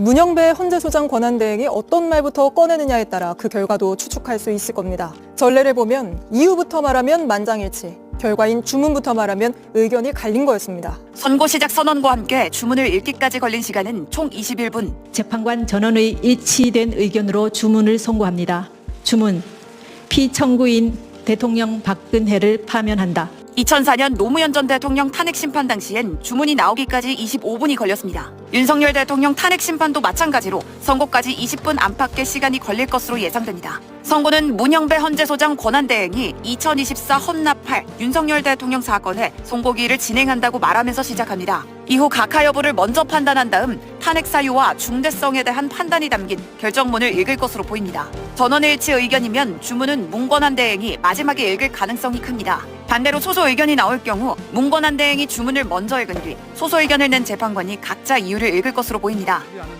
문영배 헌재소장 권한대행이 어떤 말부터 꺼내느냐에 따라 그 결과도 추측할 수 있을 겁니다. 전례를 보면 이유부터 말하면 만장일치, 결과인 주문부터 말하면 의견이 갈린 거였습니다. 선고 시작 선언과 함께 주문을 읽기까지 걸린 시간은 총 21분. 재판관 전원의 일치된 의견으로 주문을 선고합니다. 주문 피청구인 대통령 박근혜를 파면한다. 2004년 노무현 전 대통령 탄핵 심판 당시엔 주문이 나오기까지 25분이 걸렸습니다. 윤석열 대통령 탄핵 심판도 마찬가지로 선고까지 20분 안팎의 시간이 걸릴 것으로 예상됩니다. 선고는 문영배 헌재소장 권한대행이 2024 헌납할 윤석열 대통령 사건에 선고기일을 진행한다고 말하면서 시작합니다. 이후 각하 여부를 먼저 판단한 다음 탄핵 사유와 중대성에 대한 판단이 담긴 결정문을 읽을 것으로 보입니다. 전원일치 의견이면 주문은 문권한 대행이 마지막에 읽을 가능성이 큽니다. 반대로 소소 의견이 나올 경우 문권한 대행이 주문을 먼저 읽은 뒤 소소 의견을 낸 재판관이 각자 이유를 읽을 것으로 보입니다.